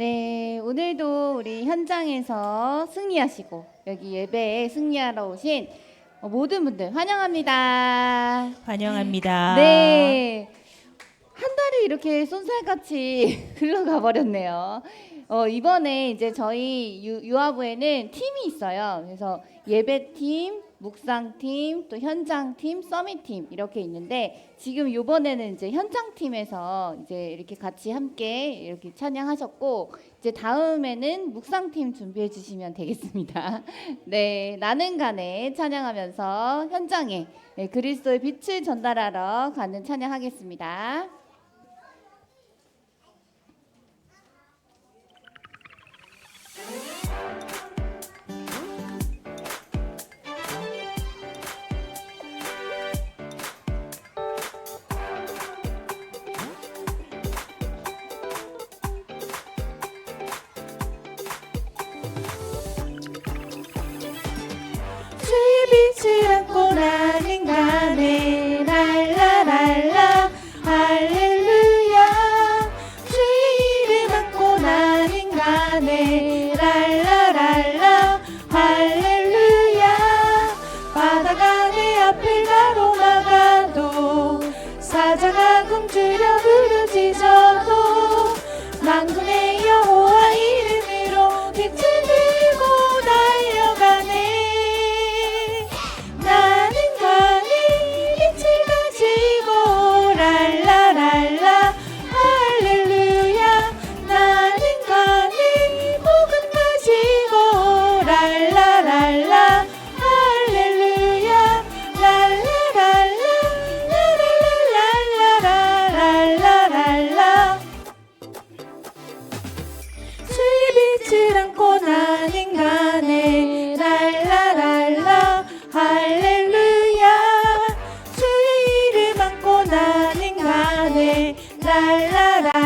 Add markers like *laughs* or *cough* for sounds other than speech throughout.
네, 오늘도 우리 현장에서 승리하시고 여기 예배에 승리하러 오신 모든 분들 환영합니다. 환영합니다. 네. 한 달이 이렇게 쏜살같이 *laughs* 흘러가 버렸네요. 어, 이번에 이제 저희 유, 유아부에는 팀이 있어요. 그래서 예배팀, 묵상팀, 또 현장팀, 서밋팀 이렇게 있는데 지금 이번에는 이제 현장팀에서 이제 이렇게 같이 함께 이렇게 찬양하셨고 이제 다음에는 묵상팀 준비해 주시면 되겠습니다. *laughs* 네, 나는 간에 찬양하면서 현장에 네, 그리스도의 빛을 전달하러 가는 찬양하겠습니다. 사자 가네 랄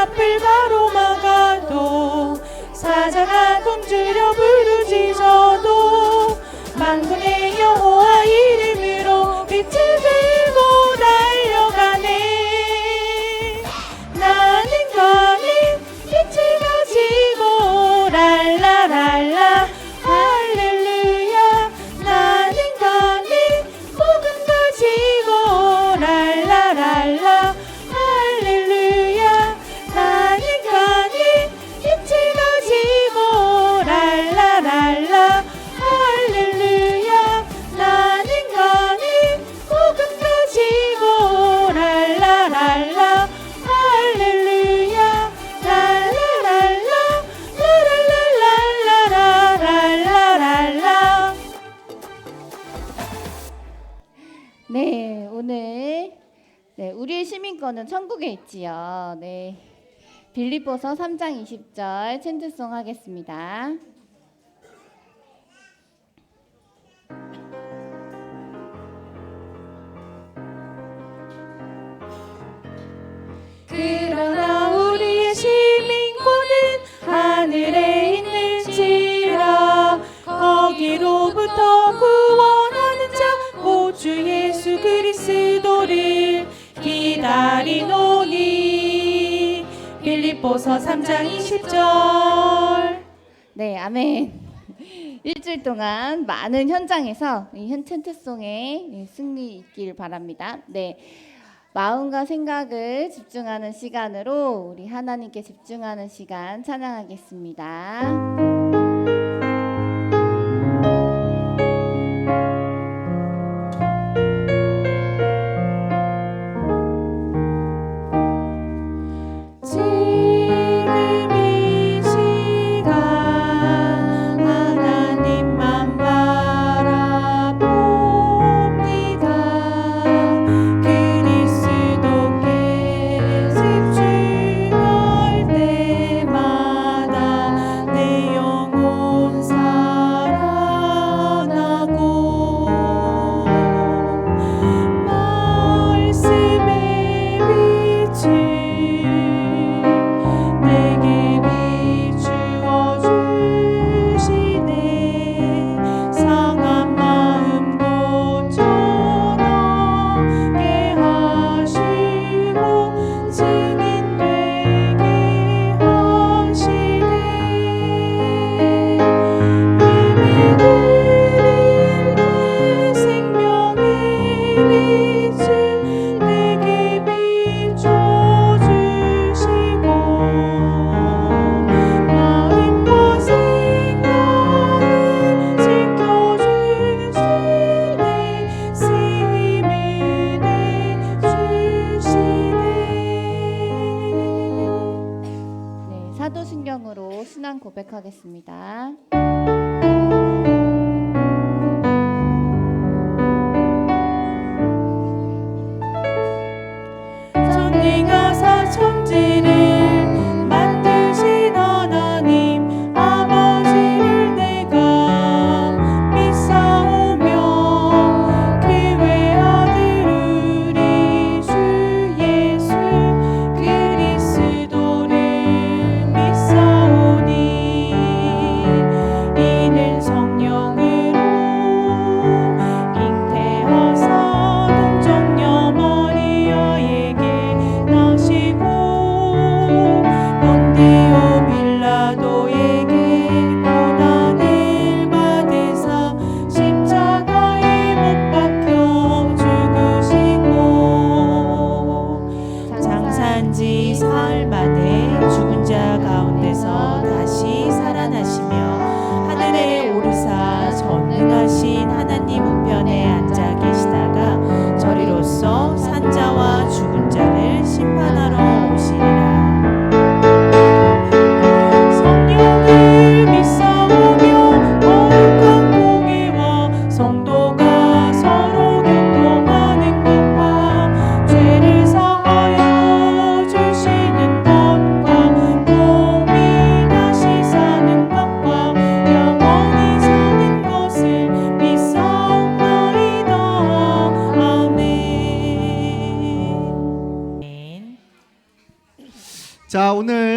앞을 가로막아도 사자가 굶주려 부르짖어도 만군의 여호 시민권은 천국에 있지요. 네. 빌립보서 3장 20절 챈트송 하겠습니다. 그러나 빌립보서 3장 20절 네, 아멘. 일주일 동안 많은 현장에서 이 현- 챈트송에 승리 있길 바랍니다. 네. 마음과 생각을 집중하는 시간으로 우리 하나님께 집중하는 시간 찬양하겠습니다.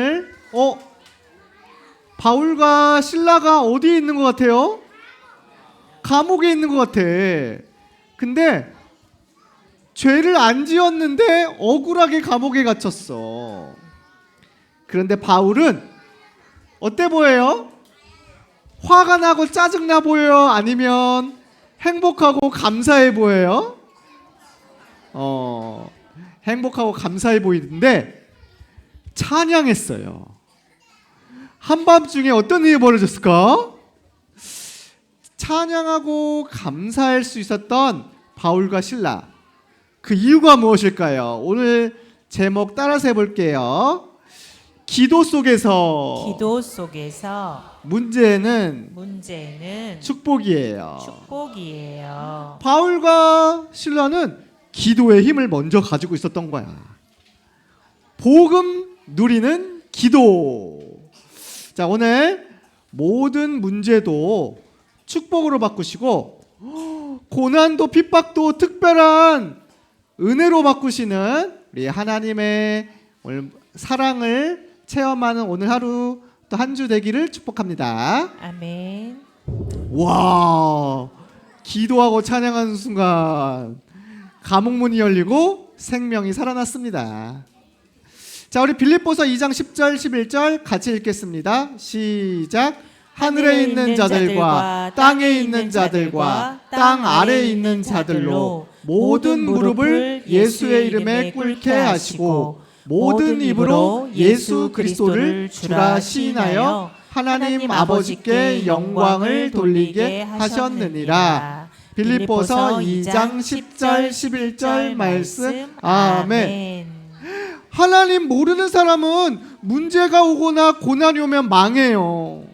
오늘 어 바울과 신라가 어디에 있는 것 같아요? 감옥에 있는 것 같아. 근데 죄를 안 지었는데 억울하게 감옥에 갇혔어. 그런데 바울은 어때 보여요? 화가 나고 짜증나 보여요? 아니면 행복하고 감사해 보여요? 어, 행복하고 감사해 보이는데 찬양했어요. 한밤중에 어떤 일이 벌어졌을까? 찬양하고 감사할 수 있었던 바울과 신라. 그 이유가 무엇일까요? 오늘 제목 따라서 해볼게요. 기도 속에서 기도 속에서 문제는 문제는 축복이에요. 축복이에요. 바울과 신라는 기도의 힘을 먼저 가지고 있었던 거야. 복음 누리는 기도. 자, 오늘 모든 문제도 축복으로 바꾸시고 고난도 핍박도 특별한 은혜로 바꾸시는 우리 하나님의 오늘 사랑을 체험하는 오늘 하루 또 한 주 되기를 축복합니다. 아멘. 와 기도하고 찬양하는 순간 감옥 문이 열리고 생명이 살아났습니다. 자 우리 빌립보서 2장 10절 11절 같이 읽겠습니다. 시작. 하늘에 있는 자들과 땅에 있는 자들과 땅 아래에 있는 자들로 모든 무릎을 예수의 이름에 꿇게 하시고 모든 입으로 예수 그리스도를 주라 시인하여 하나님 아버지께 영광을 돌리게 하셨느니라. 빌립보서 2장 10절 11절 말씀 아멘. 하나님 모르는 사람은 문제가 오거나 고난이 오면 망해요.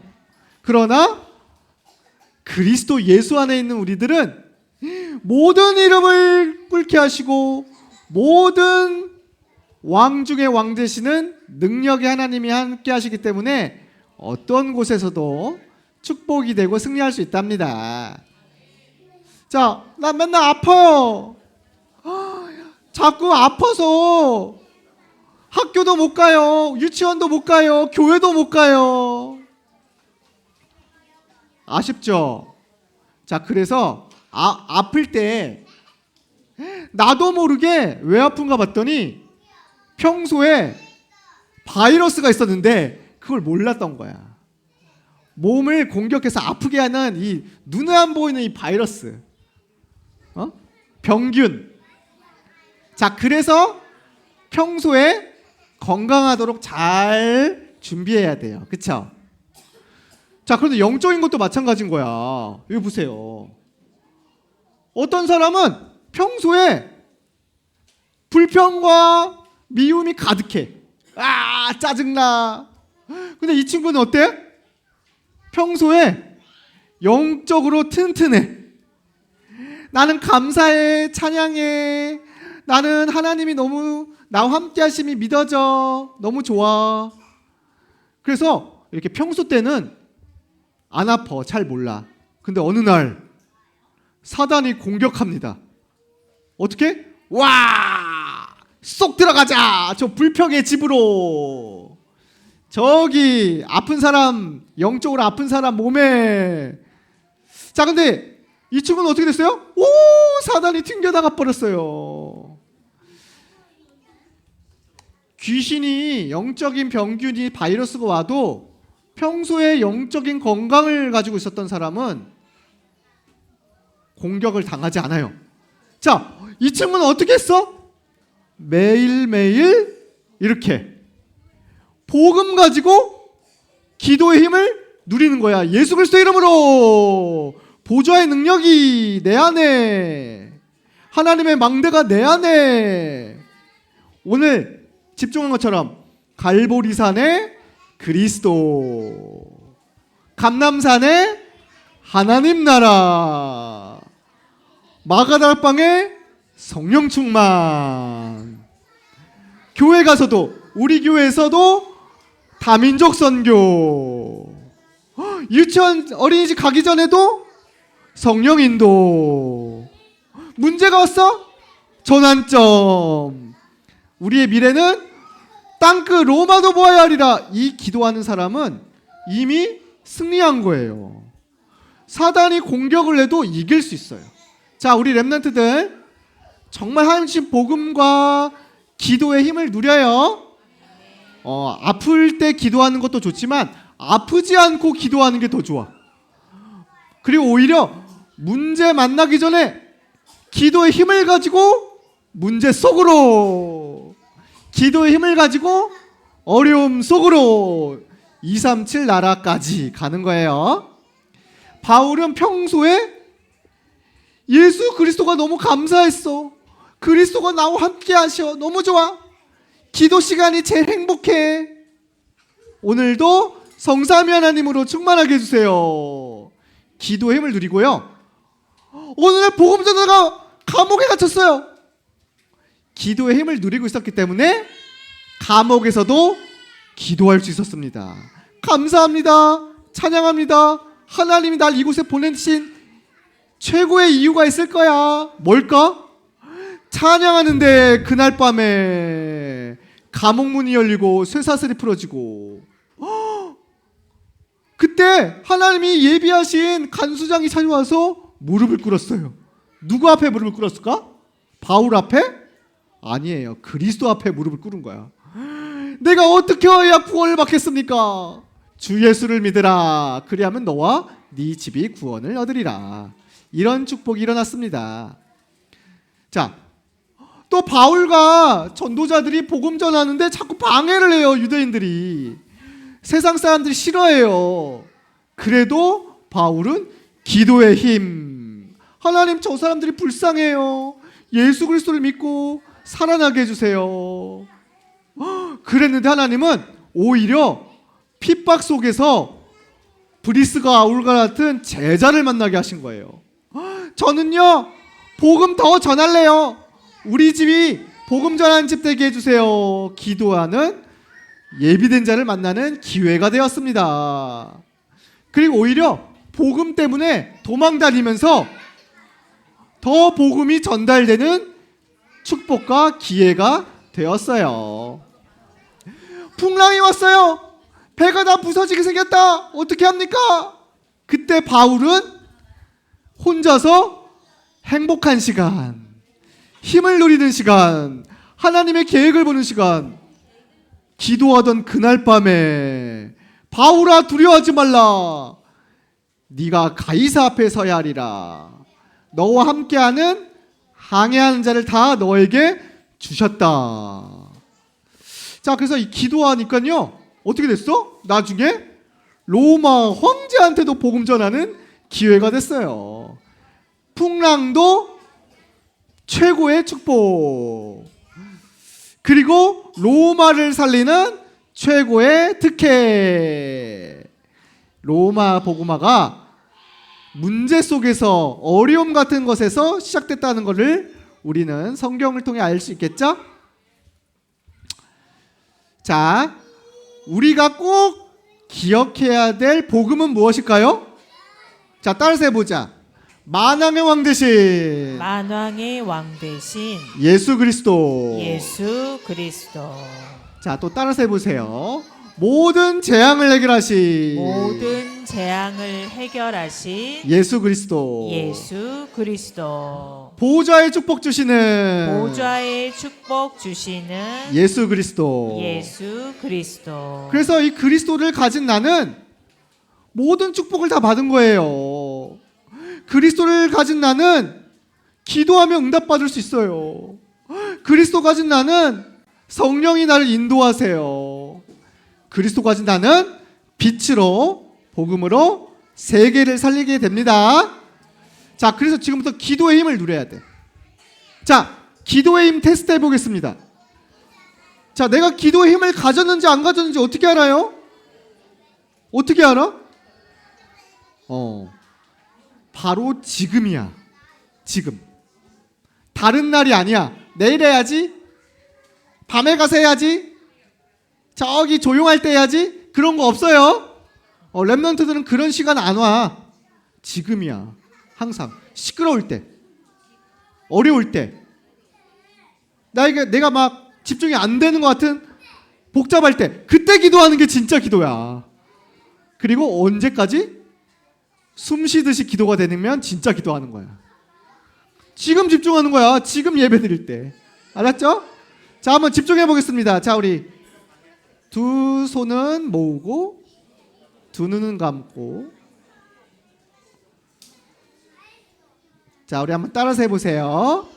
그러나 그리스도 예수 안에 있는 우리들은 모든 이름을 꿇게 하시고 모든 왕 중의 왕 되시는 능력의 하나님이 함께 하시기 때문에 어떤 곳에서도 축복이 되고 승리할 수 있답니다. 자, 나 맨날 아파요. 자꾸 아파서 학교도 못 가요. 유치원도 못 가요. 교회도 못 가요. 아쉽죠? 자, 그래서 아, 아플 때 나도 모르게 왜 아픈가 봤더니 평소에 바이러스가 있었는데 그걸 몰랐던 거야. 몸을 공격해서 아프게 하는 이 눈에 안 보이는 이 바이러스. 어? 병균. 자, 그래서 평소에 건강하도록 잘 준비해야 돼요. 그쵸? 자, 그런데 영적인 것도 마찬가지인 거야. 이거 보세요. 어떤 사람은 평소에 불평과 미움이 가득해. 아, 짜증나. 근데 이 친구는 어때? 평소에 영적으로 튼튼해. 나는 감사해, 찬양해. 나는 하나님이 너무 나와 함께 하심이 믿어져. 너무 좋아. 그래서 이렇게 평소 때는 안 아파. 잘 몰라. 근데 어느 날 사단이 공격합니다. 어떻게? 와! 쏙 들어가자. 저 불평의 집으로. 저기 아픈 사람 영적으로 아픈 사람 몸에 자 근데 이 친구는 어떻게 됐어요? 오 사단이 튕겨나가 버렸어요. 귀신이 영적인 병균이 바이러스가 와도 평소에 영적인 건강을 가지고 있었던 사람은 공격을 당하지 않아요. 자, 이 친구는 어떻게 했어? 매일매일 이렇게 복음 가지고 기도의 힘을 누리는 거야. 예수 그리스도 이름으로 보좌의 능력이 내 안에 하나님의 망대가 내 안에 오늘 집중한 것처럼 갈보리산의 그리스도 감남산의 하나님 나라 마가다락방의 성령 충만. 교회 가서도 우리 교회에서도 다민족 선교. 헉, 유치원 어린이집 가기 전에도 성령 인도. 문제가 왔어? 전환점. 우리의 미래는 땅끝 로마도 보아야 하리라. 이 기도하는 사람은 이미 승리한 거예요. 사단이 공격을 해도 이길 수 있어요. 자 우리 랩런트들 정말 하나님 복음과 기도의 힘을 누려요. 어, 아플 때 기도하는 것도 좋지만 아프지 않고 기도하는 게 더 좋아. 그리고 오히려 문제 만나기 전에 기도의 힘을 가지고 문제 속으로 기도의 힘을 가지고 어려움 속으로 237 나라까지 가는 거예요. 바울은 평소에 예수 그리스도가 너무 감사했어. 그리스도가 나와 함께 하셔. 너무 좋아. 기도 시간이 제일 행복해. 오늘도 성삼위 하나님으로 충만하게 해주세요. 기도의 힘을 누리고요. 오늘 복음 전도가 감옥에 갇혔어요. 기도의 힘을 누리고 있었기 때문에 감옥에서도 기도할 수 있었습니다. 감사합니다. 찬양합니다. 하나님이 날 이곳에 보내신 최고의 이유가 있을 거야. 뭘까? 찬양하는데 그날 밤에 감옥 문이 열리고 쇠사슬이 풀어지고 헉! 그때 하나님이 예비하신 간수장이 찾아와서 무릎을 꿇었어요. 누구 앞에 무릎을 꿇었을까? 바울 앞에? 아니에요. 그리스도 앞에 무릎을 꿇은 거야. 내가 어떻게 해야 구원을 받겠습니까? 주 예수를 믿으라. 그리하면 너와 네 집이 구원을 얻으리라. 이런 축복이 일어났습니다. 자, 또 바울과 전도자들이 복음 전하는데 자꾸 방해를 해요 유대인들이 세상 사람들이 싫어해요 그래도 바울은 기도의 힘 하나님 저 사람들이 불쌍해요 예수 그리스도를 믿고 살아나게 해주세요 헉, 그랬는데 하나님은 오히려 핍박 속에서 브리스가 아울과 같은 제자를 만나게 하신 거예요 헉, 저는요 복음 더 전할래요 우리 집이 복음 전하는 집 되게 해주세요. 기도하는 예비된 자를 만나는 기회가 되었습니다. 그리고 오히려 복음 때문에 도망 다니면서 더 복음이 전달되는 축복과 기회가 되었어요. 풍랑이 왔어요. 배가 다 부서지게 생겼다. 어떻게 합니까? 그때 바울은 혼자서 행복한 시간, 힘을 누리는 시간, 하나님의 계획을 보는 시간, 기도하던 그날 밤에 바울아 두려워하지 말라. 네가 가이사 앞에 서야 하리라. 너와 함께하는 항해하는 자를 다 너에게 주셨다. 자, 그래서 이 기도하니까요. 어떻게 됐어? 나중에 로마 황제한테도 복음 전하는 기회가 됐어요. 풍랑도 최고의 축복. 그리고 로마를 살리는 최고의 특혜. 로마 복음화가 문제 속에서 어려움 같은 것에서 시작됐다는 것을 우리는 성경을 통해 알 수 있겠죠? 자, 우리가 꼭 기억해야 될 복음은 무엇일까요? 자, 따라서 해보자. 만왕의 왕 대신 만왕의 왕 대신 예수 그리스도. 예수 그리스도 자, 또 따라서 해보세요. 모든 재앙을 해결하신 모든 재앙을 해결하신 예수 그리스도. 예수 그리스도 보좌의 축복 주시는 보좌의 축복 주시는 예수 그리스도. 예수 그리스도 그래서 이 그리스도를 가진 나는 모든 축복을 다 받은 거예요. 그리스도를 가진 나는 기도하면 응답받을 수 있어요. 그리스도 가진 나는 성령이 나를 인도하세요. 그리스도 가진 나는 빛으로 복음으로 세계를 살리게 됩니다. 자, 그래서 지금부터 기도의 힘을 누려야 돼. 자, 기도의 힘 테스트 해보겠습니다. 자, 내가 기도의 힘을 가졌는지 안 가졌는지 어떻게 알아요? 어떻게 알아? 어, 바로 지금이야. 지금. 다른 날이 아니야. 내일 해야지. 밤에 가서 해야지. 저기 조용할 때 해야지. 그런 거 없어요. 어, 랩런트들은 그런 시간 안 와. 지금이야. 항상 시끄러울 때, 어려울 때, 나에게 내가 막 집중이 안 되는 것 같은 복잡할 때 그때 기도하는 게 진짜 기도야. 그리고 언제까지? 숨 쉬듯이 기도가 되면 진짜 기도하는 거야. 지금 집중하는 거야. 지금 예배 드릴 때. 알았죠? 자, 한번 집중해 보겠습니다. 자, 우리 두 손은 모으고 두 눈은 감고 자, 우리 한번 따라서 해 보세요.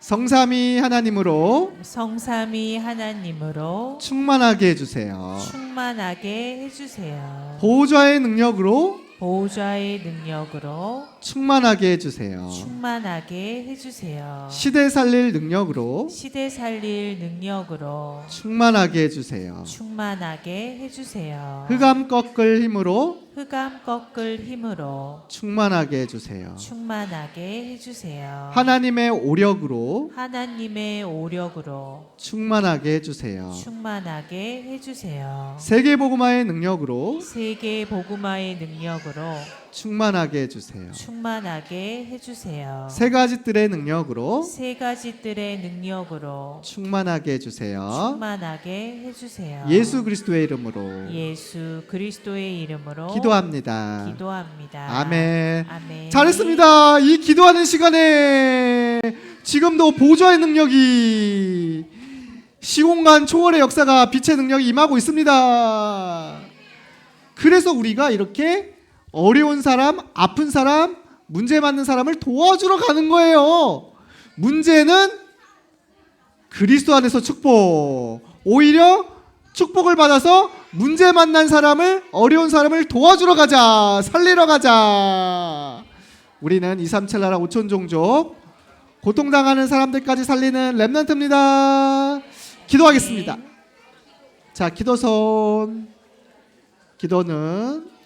성삼위 하나님으로 성삼위 하나님으로 충만하게 해주세요. 충만하게 해주세요. 보좌의 능력으로 보좌의 능력으로 충만하게 해주세요. 충만하게 해주세요. 시대 살릴 능력으로 시대 살릴 능력으로 충만하게 해주세요. 충만하게 해주세요. 흑암 꺾을 힘으로 흑암 꺾을 힘으로 충만하게 해주세요. 충만하게 해주세요. 하나님의 오력으로 하나님의 오력으로 충만하게 해주세요. 충만하게 해주세요. 세계 복음화의 능력으로 세계 복음화의 능력으로 충만하게 해주세요. 충만하게 해주세요. 세 가지들의 능력으로 세 가지들의 능력으로 충만하게 해주세요. 충만하게 해주세요. 예수 그리스도의 이름으로 예수 그리스도의 이름으로 기도합니다. 기도합니다. 아멘. 아멘. 잘했습니다. 이 기도하는 시간에 지금도 보좌의 능력이 시공간 초월의 역사가 빛의 능력이 임하고 있습니다. 그래서 우리가 이렇게 어려운 사람, 아픈 사람, 문제 많는 사람을 도와주러 가는 거예요. 문제는 그리스도 안에서 축복. 오히려 축복을 받아서 문제 만난 사람을 어려운 사람을 도와주러 가자. 살리러 가자. 우리는 2, 3, 7 나라 5천 종족 고통당하는 사람들까지 살리는 렘넌트입니다. 기도하겠습니다. 자, 기도손. 기도는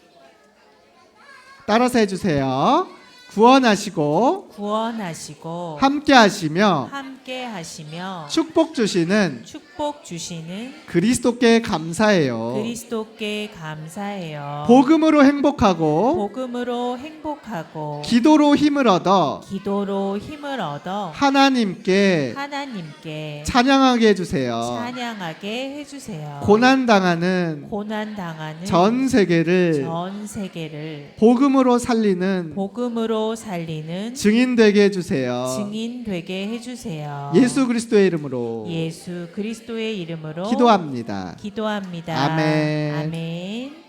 따라서 해주세요. 구원하시고 구원하시고 함께 하시며 함께 하시며 축복 주시는 축복 주시는 그리스도께 감사해요. 그리스도께 감사해요. 복음으로 행복하고 복음으로 행복하고 기도로 힘을 얻어 기도로 힘을 얻어 하나님께 하나님께 찬양하게 해주세요. 찬양하게 해주세요. 고난 당하는 고난 당하는 전 세계를 전 세계를 복음으로 살리는 복음으로 살리는 증인 되게 해주세요. 증인 되게 해주세요. 예수 그리스도의 이름으로 예수 그리스도의 이름으로 기도합니다. 기도합니다. 아멘. 아멘.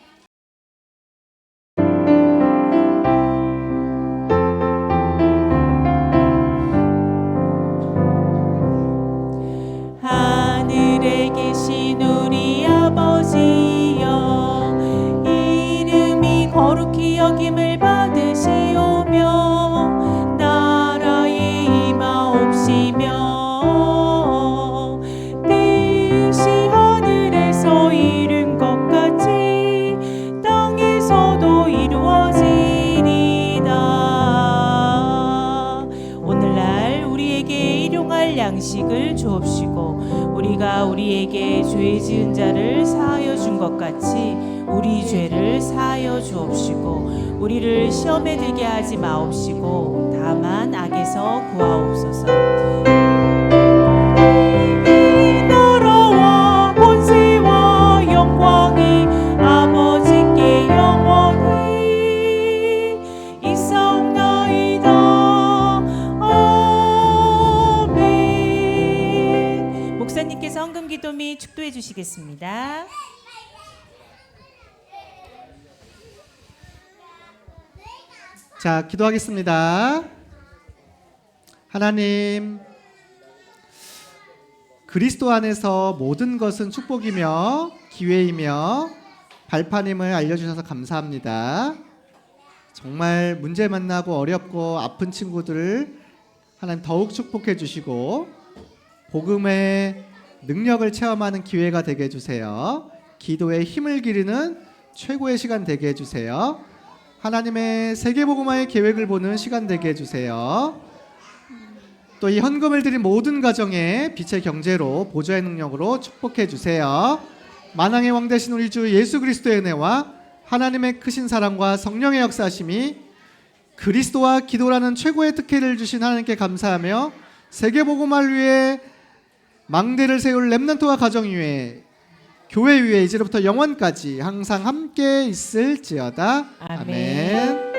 하늘에 계신 우리 아버지여 이름이 거룩히 여김을 지은 자를 사하여 준 것 같이 우리 죄를 사하여 주옵시고 우리를 시험에 들게 하지 마옵시고 다만 악에서 구하옵소서 주시겠습니다. 자, 기도하겠습니다. 하나님, 그리스도 안에서 모든 것은 축복이며 기회이며 발판임을 알려주셔서 감사합니다. 정말 문제 만나고 어렵고 아픈 친구들을 하나님 더욱 축복해 주시고 복음의 능력을 체험하는 기회가 되게 해주세요. 기도에 힘을 기르는 최고의 시간 되게 해주세요. 하나님의 세계복음화의 계획을 보는 시간 되게 해주세요. 또 이 헌금을 드린 모든 가정에 빛의 경제로 보좌의 능력으로 축복해 주세요. 만왕의 왕 되신 우리 주 예수 그리스도의 은혜와 하나님의 크신 사랑과 성령의 역사심이 그리스도와 기도라는 최고의 특혜를 주신 하나님께 감사하며 세계복음화를 위해 망대를 세울 렘넌트와 가정 위에 교회 위에 이제부터 영원까지 항상 함께 있을지어다. 아멘. 아멘.